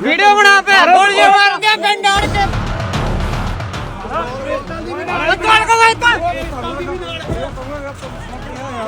Video ਬਣਾ ਪੇ ਗੋਲੀਆਂ ਮਾਰ ਕੇ ਆੜ ਕੇ ਕਾਲ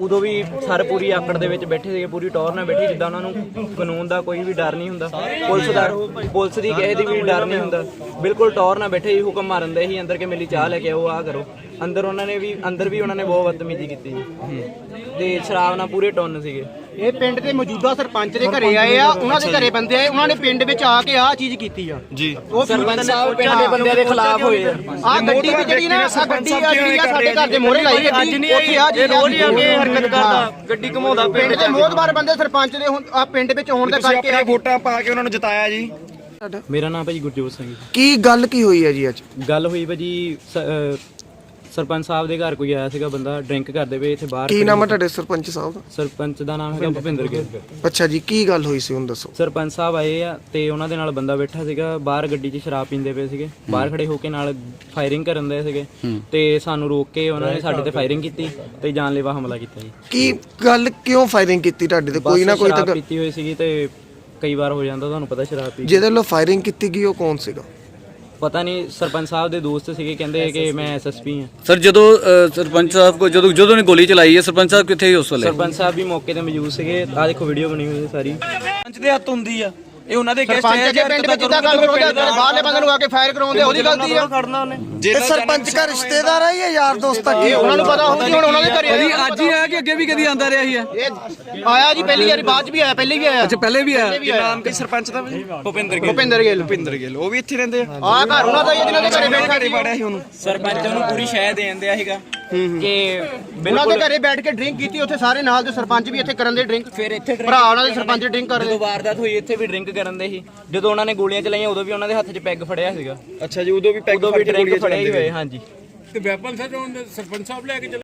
ਉਦੋਂ ਵੀ ਸਰ ਪੂਰੀ ਆਕੜ ਦੇ ਵਿੱਚ ਬੈਠੇ ਸੀਗੇ, ਪੂਰੀ ਟੌਰ ਨਾਲ ਬੈਠੇ, ਜਿੱਦਾਂ ਉਹਨਾਂ ਨੂੰ ਕਾਨੂੰਨ ਦਾ ਕੋਈ ਵੀ ਡਰ ਨਹੀਂ ਹੁੰਦਾ। ਪੁਲਿਸ ਦਾ, ਪੁਲਿਸ ਦੀ ਕਿਸੇ ਦੀ ਵੀ ਡਰ ਨਹੀਂ ਹੁੰਦਾ। ਬਿਲਕੁਲ ਟੌਰ ਨਾਲ ਬੈਠੇ ਹੀ ਹੁਕਮ ਮਾਰਨ ਦੇ ਹੀ ਅੰਦਰ ਕੇ ਮੇਰੀ ਚਾਹ ਲੈ ਕੇ ਆਓ ਆ ਕਰੋ। ਅੰਦਰ ਉਹਨਾਂ ਨੇ ਵੀ ਅੰਦਰ ਵੀ ਉਹਨਾਂ ਨੇ ਬਹੁਤ ਬਦਤਮੀਜ਼ੀ ਕੀਤੀ ਜੀ ਤੇ ਸ਼ਰਾਬ ਨਾਲ ਪੂਰੇ ਟੁੰਨ ਸੀਗੇ। ਇਹ ਪਿੰਡ ਦੇ ਮੌਜੂਦਾ ਸਰਪੰਚ ਦੇ ਘਰੇ ਆਏ ਆ ਉਹਨਾਂ ਦੇ ਘਰੇ ਬੰਦੇ ਆਏ ਉਹਨਾਂ ਨੇ ਪਿੰਡ ਵਿੱਚ ਆ ਕੇ ਆਹ ਚੀਜ਼ ਕੀਤੀ ਆ। ਜੀ। ਉਹ ਸਰਪੰਚ ਸਾਹਿਬ ਪਿੰਡ ਦੇ ਬੰਦਿਆਂ ਦੇ ਖਿਲਾਫ ਹੋਏ ਆ। ਆ ਗੱਡੀ ਵੀ ਜਿਹੜੀ ਨਾ ਆ ਗੱਡੀ ਆ ਜਿਹੜੀ ਆ ਸਾਡੇ ਘਰ ਦੇ ਮੋਹਰੇ ਲਾਈ ਗੱਡੀ ਉੱਥੇ ਆ ਜੀ ਰੋਜ਼ ਹੀ ਆ। ਕੇ ਹਰਕਤ ਕਰਦਾ ਗੱਡੀ ਘਮਾਉਂਦਾ ਪਿੰਡ ਦੇ ਮੋਹਤਬਾਰ ਬੰਦੇ ਸਰਪੰਚ ਦੇ ਹੁਣ ਆ ਪਿੰਡ ਵਿੱਚ ਆਉਣ ਦੇ ਕਰਕੇ ਆ ਵੋਟਾਂ ਪਾ ਕੇ ਉਹਨਾਂ ਨੂੰ ਜਿਤਾਇਆ ਜੀ। ਮੇਰਾ ਨਾਮ ਭਾਜੀ ਗੁਰਜੋਤ ਸਿੰਘ। ਕੀ ਗੱਲ ਕੀ ਹੋਈ ਹੈ ਜੀ ਅੱਜ? ਗੱਲ ਹੋਈ ਭਾਜੀ ਸਰਪੰਚ ਸਾਹਿਬ ਦੇ ਘਰ ਕੋਈ ਆਇਆ ਸੀਗਾ ਬੰਦਾ ਡਰਿੰਕ ਕਰਦੇ ਪਏ ਇੱਥੇ ਬਾਹਰ ਕੀ ਨਾਮ ਹੈ ਤੁਹਾਡੇ ਸਰਪੰਚ ਸਾਹਿਬ ਦਾ? ਸਰਪੰਚ ਦਾ ਨਾਮ ਹੈਗਾ ਭੁਪਿੰਦਰ ਗਿੱਲ। ਅੱਛਾ ਜੀ ਕੀ ਗੱਲ ਹੋਈ ਸੀ ਹੁਣ ਦੱਸੋ। ਸਰਪੰਚ ਸਾਹਿਬ ਆਏ ਆ ਤੇ ਉਹਨਾਂ ਦੇ ਨਾਲ ਬੰਦਾ ਬੈਠਾ ਸੀਗਾ ਬਾਹਰ ਗੱਡੀ 'ਚ ਸ਼ਰਾਬ ਪੀਂਦੇ ਪਏ ਸੀਗੇ। ਬਾਹਰ ਖੜੇ ਹੋ ਕੇ ਨਾਲ ਫਾਇਰਿੰਗ ਕਰਨ ਦੇ ਸੀਗੇ। ਤੇ ਸਾਨੂੰ ਰੋਕ ਕੇ ਉਹਨਾਂ ਨੇ ਸਾਡੇ ਤੇ ਫਾਇਰਿੰਗ ਕੀਤੀ ਤੇ ਜਾਨਲੇਵਾ ਹਮਲਾ ਕੀਤਾ ਜੀ। ਕੀ ਗੱਲ ਕਿਉਂ ਫਾਇਰਿੰਗ ਕੀਤੀ ਤੁਹਾਡੇ ਤੇ? ਕੋਈ ਨਾ ਕੋਈ ਤਾਂ ਪੀਤੀ ਹੋਈ ਸੀਗੀ ਤੇ ਕਈ ਵਾਰ ਹੋ ਜਾਂਦਾ ਤੁਹਾਨੂੰ ਪਤਾ ਸ਼ਰਾਬ ਪੀ। ਜਿਹਦੇ ਵੱਲੋਂ ਫਾਇਰਿੰਗ ਕੀਤੀ ਗਈ ਉਹ ਕੌਣ ਸੀਗਾ? ਪਤਾ ਨਹੀਂ ਸਰਪੰਚ ਸਾਹਿਬ ਦੇ ਦੋਸਤ ਸੀਗੇ ਕਹਿੰਦੇ ਕਿ ਮੈਂ ਐਸਐਸਪੀ ਹਾਂ। ਸਰ ਜਦੋਂ ਅ, ਸਰਪੰਚ ਸਾਹਿਬ ਕੋ ਜਦੋਂ ਜਦੋਂ ਨੇ ਗੋਲੀ ਚਲਾਈ ਹੈ ਸਰਪੰਚ ਸਾਹਿਬ ਕਿੱਥੇ ਸੀ ਉਸ ਵੇਲੇ? ਸਰਪੰਚ ਸਾਹਿਬ ਵੀ ਮੌਕੇ ਤੇ ਮੌਜੂਦ ਸੀਗੇ। ਆਹ ਦੇਖੋ ਵੀਡੀਓ ਬਣੀ ਹੋਈ ਹੈ ਸਾਰੀ। ਪੰਚ ਦੇ ਹੱਥ ਹੁੰਦੀ ਆ। ਇਹ ਉਹਨਾਂ ਦੇ ਗੈਸਟ ਸਰਪੰਚ ਦੇ ਪਿੰਡ ਵਿੱਚ ਜਿੱਦਾਂ ਗੱਲ ਕਰਾਉਂਦੇ ਆ ਬਾਹਰਲੇ ਬੰਦੇ ਨੂੰ ਆ ਕੇ ਫਾਇਰ ਕਰਾਉਂਦੇ ਆ, ਉਹਦੀ ਗਲਤੀ ਆ? ਇਹ ਸਰਪੰਚ ਦਾ ਰਿਸ਼ਤੇਦਾਰ ਹੈ ਜਾਂ ਯਾਰ ਦੋਸਤ ਆ? ਕੀ ਉਹਨਾਂ ਨੂੰ ਪਤਾ ਹੋਊਗੀ ਹੁਣ ਉਹਨਾਂ ਦੇ ਘਰੇ ਆ। ਅੱਜ ਹੀ ਆਇਆ ਕਿ ਅੱਗੇ ਵੀ ਕਦੀ ਆਂਦਾ ਰਿਹਾ ਹੀ ਹੈ ਇਹ ਆਇਆ ਜੀ ਪਹਿਲੀ ਵਾਰੀ ਬਾਅਦ ਚ ਵੀ ਆਇਆ ਪਹਿਲੇ ਵੀ ਆਇਆ। ਅੱਛਾ ਪਹਿਲੇ ਵੀ ਆਇਆ? ਨਾਮ ਕੀ ਸਰਪੰਚ ਦਾ ਭਾਜੀ ਭੁਪਿੰਦਰ ਗਿੱਲ। ਭੁਪਿੰਦਰ ਗਿੱਲ। ਭੁਪਿੰਦਰ ਗਿੱਲ ਉਹ ਵੀ ਇੱਥੇ ਰਹਿੰਦੇ ਆ? ਆ ਘਰ ਉਹਨਾਂ ਦਾ ਹੀ ਆ ਜਿਹਨਾਂ ਦੇ ਘਰੇ ਬੈਠਾ ਸੀ। ਸੀ ਉਹਨੂੰ। ਸਰਪੰਚ ਨੂੰ ਪੂਰੀ ਸ਼ਹਿ ਦੇਣ ਦਿਆ ਸੀਗਾ। ਕਿ ਉਹਨਾਂ ਦੇ ਘਰੇ ਬੈਠ ਕੇ ਡਰਿੰਕ ਕੀਤੀ ਉੱਥੇ ਸਾਰੇ ਨਾਲ ਦੇ ਸਰਪੰਚ ਵੀ ਇੱਥੇ ਕਰਨ ਦੇ ਡਰਿੰਕ ਫਿਰ ਇੱਥੇ drink- ਭਰਾ ਉਹਨਾਂ ਦੇ ਸਰਪੰਚ ਡਰਿੰਕ ਕਰ ਰਹੇ ਜਦੋਂ ਵਾਰਦਾਤ ਹੋਈ ਇੱਥੇ ਵੀ ਡਰਿੰਕ ਕਰਨ ਦੇ ਸੀ। ਜਦੋਂ ਉਹਨਾਂ ਨੇ ਗੋਲੀਆਂ ਚਲਾਈਆਂ ਉਦੋਂ ਵੀ ਉਹਨਾਂ ਦੇ ਹੱਥ 'ਚ ਪੈਗ ਫੜਿਆ ਸੀਗਾ। ਅੱਛਾ ਜੀ ਉਦੋਂ ਵੀ ਪੈਗ ਉਦੋਂ ਵੀ ਡਰਿੰਕ ਫੜਿਆ ਹੀ ਹੋਏ ਹਾਂਜੀ। ਤੇ ਵੈਪਨ ਸਰ ਸਰਪੰਚ ਸਾਹਿਬ ਲੈ ਕੇ